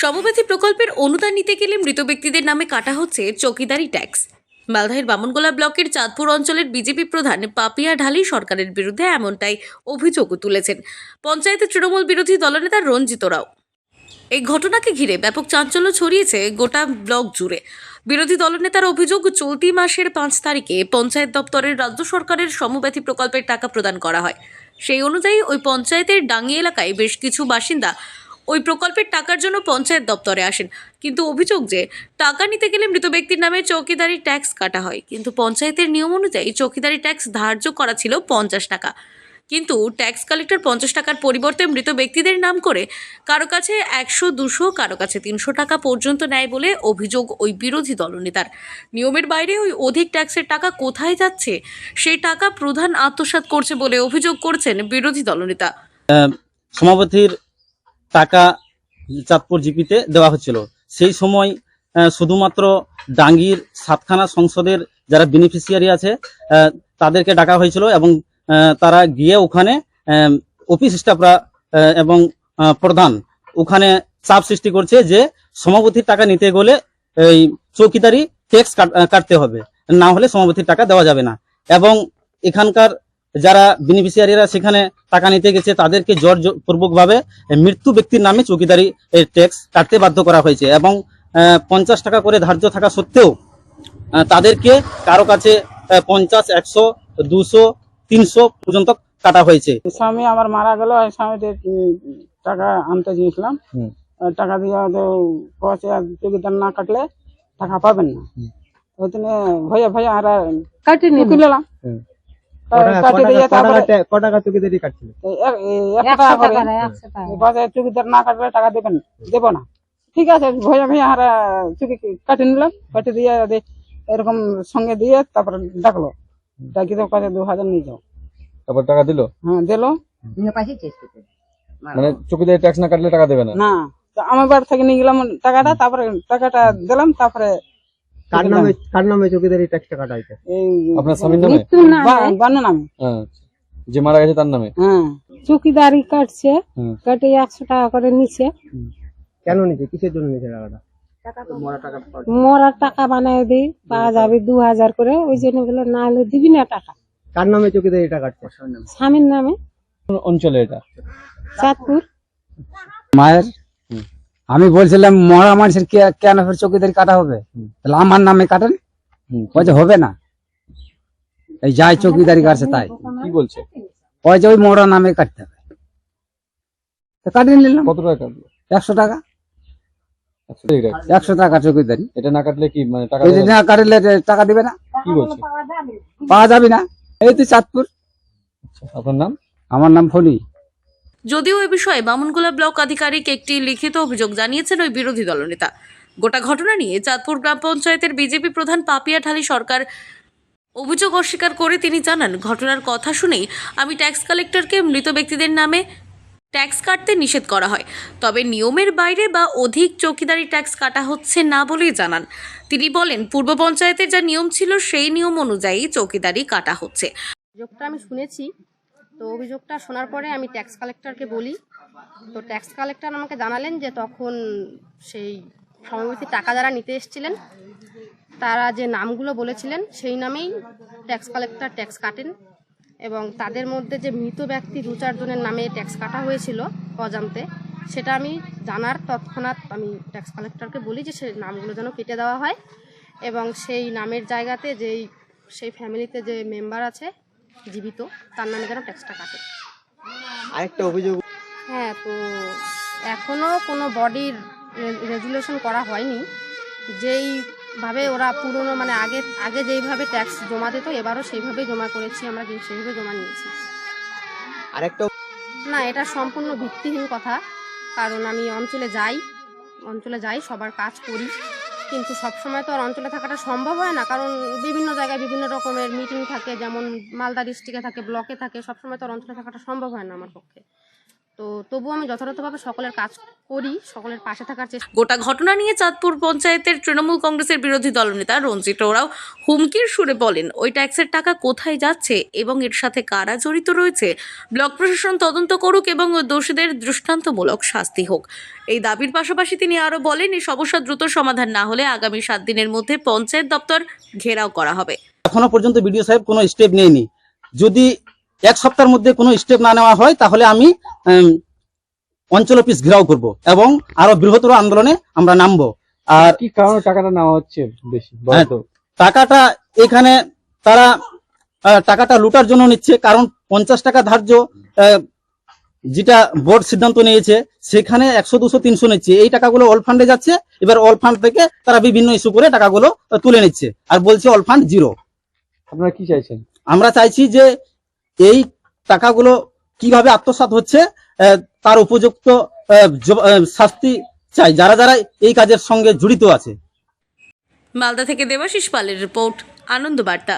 সমব্যথী প্রকল্পের অনুদান নিতে গেলে মৃত ব্যক্তিদের নামে কাটা হচ্ছে চৌকিদারি ট্যাক্স। মালদহের বামনগোলা ব্লকের চাঁদপুর অঞ্চলের বিজেপি প্রধান পাপিয়া ঢালি সরকারের বিরুদ্ধে এমনটাই অভিযোগও তুলেছেন। পঞ্চায়েতের তৃণমূল বিরোধী দলনেতা রঞ্জিত রাও। এই ঘটনাকে ঘিরে ব্যাপক চাঞ্চল্য ছড়িয়েছে গোটা ব্লক জুড়ে। বিরোধী দলনেতার অভিযোগ, চলতি মাসের পাঁচ তারিখে পঞ্চায়েত দপ্তরের রাজ্য সরকারের সমব্যথী প্রকল্পের টাকা প্রদান করা হয়। সেই অনুযায়ী ওই পঞ্চায়েতের ডাঙ্গি এলাকায় বেশ কিছু বাসিন্দা ওই প্রকল্পের টাকার জন্য পঞ্চায়েত দপ্তরে আসেন। কিন্তু অভিযোগ যে, টাকা নিতে গেলে মৃত ব্যক্তির নামে চৌকিদারি ট্যাক্স কাটা হয়। কিন্তু পঞ্চায়েতের নিয়ম অনুযায়ী চৌকিদারি ট্যাক্স ধার্য করা ছিল পঞ্চাশ টাকা। কিন্তু ট্যাক্স কালেক্টর পঞ্চাশ টাকার পরিবর্তে মৃত ব্যক্তিদের নাম করে কারও কাছে একশো, দুশো, কারও কাছে তিনশো টাকা পর্যন্ত নেয় বলে অভিযোগ ওই বিরোধী দলনেতার। নিয়মের বাইরে ওই অধিক ট্যাক্সের টাকা কোথায় যাচ্ছে, সেই টাকা প্রধান আত্মসাৎ করছে বলে অভিযোগ করছেন বিরোধী দলনেতা। সমাপতির টাকা চাঁদপুর জিপিতে দেওয়া হচ্ছিল। সেই সময় শুধুমাত্র ডাঙ্গির সাতখানা সংসদের যারা বেনিফিশিয়ারি আছে তাদেরকে ডাকা হয়েছিল এবং তারা গিয়ে ওখানে অফিস স্টাফরা এবং প্রধান ওখানে চাপ সৃষ্টি করছে যে সমাপতির টাকা নিতে গেলে এই চৌকিদারি ট্যাক্স কাটতে হবে। না হলে সমাপতির টাকা দেওয়া যাবে না। এবং এখানকার যারা বেনিফিশিয়ারিরা সেখানে টাকা নিতে গেছে তাদেরকে জোর পূর্বক ভাবে মৃত্যু ব্যক্তির নামে চৌকিদারি ট্যাক্স কাটতে বাধ্য করা হয়েছে এবং পঞ্চাশ টাকা করে ধার্য থাকা সত্ত্বেও তাদেরকে কারও কাছে পঞ্চাশ একশো দুশো তিনশো পর্যন্ত কাটা হয়েছে। স্বামী আমার মারা গেল টাকা আনতে গিয়েছিলাম। টাকা দিয়ে তো পয়সা টিকিটার না কাটলে টাকা পাবেন না। ওই জন্য ভয়ে ভয়ে আর কাটি নিলাম না কাটলে টাকা দেবেন দেবো না। ঠিক আছে ভয়ে ভয়ে আর চুকি কাটি নিলাম। কাটি দিয়ে এরকম সঙ্গে দিয়ে তারপরে ডাকলো। ডাকি তো কাছে দু হাজার নিয়ে যাও। তারপর টাকা দিল? হ্যাঁ দিলো। মানে চুকিদারি ট্যাক্স না কাটলে টাকা দেবে না? না আমার বাড়ি থেকে নিয়ে গেলাম টাকাটা তারপরে টাকাটা দিলাম তারপরে কার নামে কার নামে চৌকিদারি ট্যাক্সটা কাটা হয়েছে এই আপনার স্বামীর নামে? বা- বানু নামে। যে মারা গেছে তার নামে? হ্যাঁ। চুকিদারি কাটছে কাটে একশো টাকা করে নিচ্ছে কেন কিসের জন্য টাকাটা? মরার টাকা বানায় দিই পাওয়া যাবে দু হাজার করে ওই জন্য বলে না হলে দিবি না টাকা। কার নামে চৌকিদারিটা কাটছে? স্বামীর নামে। অঞ্চলে এটা? চাঁদপুর। মায়ের আমি বলছিলাম মরা মানুষের কেন ফের চৌকিদারি কাটা হবে? তাহলে আমার নামে কাটেন। বলছে হবে না। এই যাই চৌকিদারি কাটছে তাই। কি বলছে? ওই যে ওই মরা নামে কাটতে হবে। তো কাটিয়ে নিলাম। কত টাকা একশো টাকা। একশো টাকা চৌকিদারি। এটা না কাটলে কি মানে টাকা দেবে? না? না কাটলে টাকা দিবে না? কি বলছে? পাওয়া যাবে। না। এই তো চাঁদপুর। আপনার নাম? আমার নাম ফণি। যদিও এ বিষয়ে বামনগোলা ব্লক আধিকারিক একটি লিখিত অভিযোগ জানিয়েছেন ওই বিরোধী দলনেতা। গোটা ঘটনা নিয়ে চাঁদপুর গ্রাম পঞ্চায়েতের বিজেপি প্রধান পাপিয়া ঢালি সরকার অভিযোগ অস্বীকার করে তিনি জানান, ঘটনার কথা শুনেই আমি ট্যাক্স কালেক্টরকে মৃত ব্যক্তিদের নামে ট্যাক্স কাটতে নিষেধ করা হয়। তবে নিয়মের বাইরে বা অধিক চৌকিদারি ট্যাক্স কাটা হচ্ছে না বলেই জানান। তিনি বলেন, পূর্ব পঞ্চায়েতের যা নিয়ম ছিল সেই নিয়ম অনুযায়ী চৌকিদারি কাটা হচ্ছে। আমি শুনেছি তো অভিযোগটা শোনার পরে আমি ট্যাক্স কালেক্টরকে বলি। তো ট্যাক্স কালেক্টর আমাকে জানালেন যে তখন সেই সমবেতি টাকা যারা নিতে এসেছিলেন, তারা যে নামগুলো বলেছিলেন, সেই নামেই ট্যাক্স কালেক্টর ট্যাক্স কাটেন এবং তাদের মধ্যে যে মৃত ব্যক্তি দু চারজনের নামে ট্যাক্স কাটা হয়েছিল অজান্তে, সেটা আমি জানার তৎক্ষণাৎ আমি ট্যাক্স কালেক্টরকে বলি যে সেই নামগুলো যেন কেটে দেওয়া হয় এবং সেই নামের জায়গাতে যেই, সেই ফ্যামিলিতে যে মেম্বার আছে জীবিত তার নামে যেন ট্যাক্সটা কাটে। আরেকটা অভিযোগ হ্যাঁ তো এখনও কোনো বডির রেজুলেশন করা হয়নি। যেইভাবে ওরা পুরনো মানে আগে আগে যেইভাবে ট্যাক্স জমা দিত এবারও সেইভাবেই জমা করেছি আমরা সেইভাবে জমা নিয়েছি। আরেকটা না এটা সম্পূর্ণ ভিত্তিহীন কথা কারণ আমি অঞ্চলে যাই অঞ্চলে যাই সবার কাজ করি। কিন্তু সবসময় তো আর অঞ্চলে থাকাটা সম্ভব হয় না। কারণ বিভিন্ন জায়গায় বিভিন্ন রকমের মিটিং থাকে, যেমন মালদা ডিস্ট্রিক্টে থাকে ব্লকে থাকে, সবসময় তো আর অঞ্চলে থাকাটা সম্ভব হয় না আমার পক্ষে। তো তবুও আমি যথাযথভাবে সকলের কাজ করি সকলের পাশে থাকার চেষ্টা গোটা ঘটনা নিয়ে চাঁদপুর পঞ্চায়েতের তৃণমূল কংগ্রেসের বিরোধী দলনেতা রঞ্জিত ওরাও হুমকির সুরে বলেন ওই ট্যাক্সের টাকা কোথায় যাচ্ছে এবং এর সাথে কারা জড়িত রয়েছে? ব্লক প্রশাসন তদন্ত করুক এবং দোষীদের দৃষ্টান্তমূলক শাস্তি হোক। এই দাবির পাশাপাশি তিনি আরও বলেন এই সমস্যা দ্রুত সমাধান না হলে আগামী সাত দিনের মধ্যে পঞ্চায়েত দপ্তর ঘেরাও করা হবে। এখনও পর্যন্ত বিডিও সাহেব কোনো স্টেপ নেয়নি। যদি এক সপ্তাহের মধ্যে কোনো স্টেপ না নেওয়া হয় তাহলে আমি অঞ্চল অফিস ঘেরাও করব এবং আরও বৃহত্তর আন্দোলনে আমরা নামবো। আর কি কারণে টাকাটা নেওয়া হচ্ছে বেশি তো? টাকাটা এখানে তারা টাকাটা লুটার জন্য নিচ্ছে কারণ পঞ্চাশ টাকা ধার্য যেটা বোর্ড সিদ্ধান্ত নিয়েছে সেখানে একশো দুশো তিনশো নিচ্ছে। এই টাকাগুলো অল ফান্ডে যাচ্ছে এবার অল ফান্ড থেকে তারা বিভিন্ন ইস্যু করে টাকাগুলো তুলে নিচ্ছে। আর বলছে অল ফান্ড জিরো আপনারা কি চাইছেন? আমরা চাইছি যে এই টাকাগুলো কীভাবে আত্মসাত হচ্ছে তার উপযুক্ত শাস্তি চাই, যারা যারা এই কাজের সঙ্গে জড়িত আছে। মালদা থেকে দেবাশিস পালের রিপোর্ট, আনন্দ বার্তা।